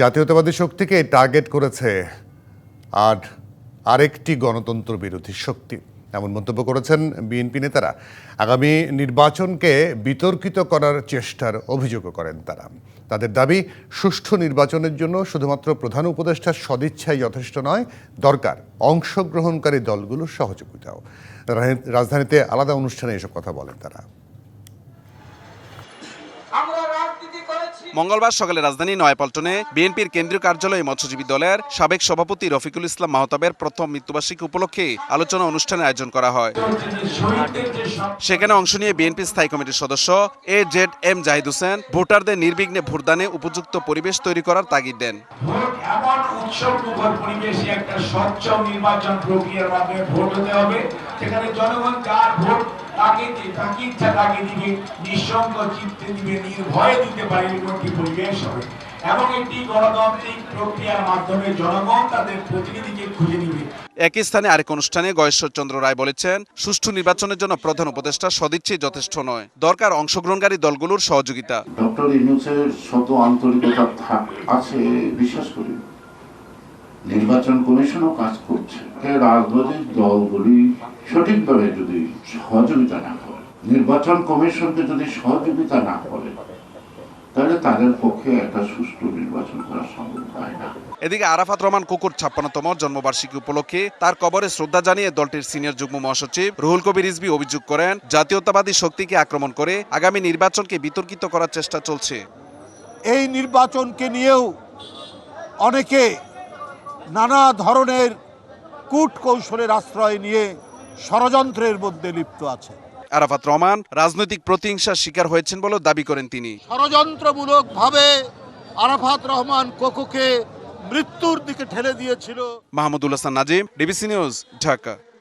জাতীয়তাবাদী শক্তিকে টার্গেট করেছে আর আরেকটি গণতন্ত্র বিরোধী শক্তি। এমন মন্তব্য করেছেন বিএনপি নেতারা। আগামী নির্বাচনকে বিতর্কিত করার চেষ্টার অভিযোগও করেন তারা। তাদের দাবি, সুষ্ঠু নির্বাচনের জন্য শুধুমাত্র প্রধান উপদেষ্টার সদিচ্ছাই যথেষ্ট নয়, দরকার অংশগ্রহণকারী দলগুলোর সহযোগিতাও। রাজধানীতে আলাদা অনুষ্ঠানে এসব কথা বলেন তারা। মঙ্গলবার সকালে রাজধানী নয়াপল্টনে বিএনপির কেন্দ্রীয় কার্যালয়ে মৎস্যজীবী দলের সাবেক সভাপতি রফিকুল ইসলাম মাহতাবের প্রথম মৃত্যুবার্ষিকী উপলক্ষে আলোচনা অনুষ্ঠানের আয়োজন করা হয়। সেখানে অংশ নিয়ে বিএনপি স্থায়ী কমিটির সদস্য A Z M Zahid Hossain ভোটারদের নির্বিঘ্নে ভোটদানে উপযুক্ত পরিবেশ তৈরি করার তাগিদ দেন। একটা স্বচ্ছ নির্বাচন প্রক্রিয়ার মাধ্যমে ভোট হতে হবে, যেখানে জনগণ যার ভোট তাকে তাকে ইচ্ছা তাকে দিবে নিঃসঙ্গ চিত্তে দিবে নির্ভয়ে দিতে পারে এরকম একটি পরিবেশ হবে। এবং একটি গণতান্ত্রিক প্রক্রিয়ার মাধ্যমে জনগণ তাদের প্রতিনিধিকে খুঁজে নিবে। একই স্থানে আরেক অনুষ্ঠানে গয়েশ্বরচন্দ্র রায় বলেছেন সুষ্ঠু নির্বাচনের জন্য প্রধান উপদেষ্টা সদিচ্ছাই যথেষ্ট নয়। দরকার অংশগ্রহণকারী দলগুলোর সহযোগিতা। ডক্টর ইউনুসের শত আন্তরিকতা থাক আছে বিশ্বাস করি। নির্বাচন কমিশনও কাজ করছে। এই রাজনৈতিক দলগুলি সঠিকভাবে যদি সহযোগিতা না করে নির্বাচন কমিশনকে যদি সহযোগিতা না করে তাহলে তাদের পক্ষে একটা সুষ্ঠু নির্বাচন করা সম্ভব হয় না। এদিকে আরাফাত রহমান কুকুর ছাপ্পান্নতম জন্মবার্ষিকী উপলক্ষে তার কবরে শ্রদ্ধা জানিয়ে দলটির সিনিয়র যুগ্ম মহাসচিব রুহুল কবির রিজভী অভিযোগ করেন জাতীয়তাবাদী শক্তিকে আক্রমণ করে আগামী নির্বাচনকে বিতর্কিত করার চেষ্টা চলছে। এই নির্বাচনকে নিয়েও অনেকে নানা ধরনের কূট কৌশলের আশ্রয় নিয়ে ষড়যন্ত্রের মধ্যে লিপ্ত আছে। আরাফাত রহমান রাজনৈতিক প্রতিহিংসার শিকার হয়েছেন বলেও দাবি করেন তিনি। ষড়যন্ত্রমূলকভাবে আরাফাত রহমান কোকোকে মৃত্যুর দিকে ঠেলে দিয়েছিল। Mahmudul Hasan Nazim DBC news Dhaka.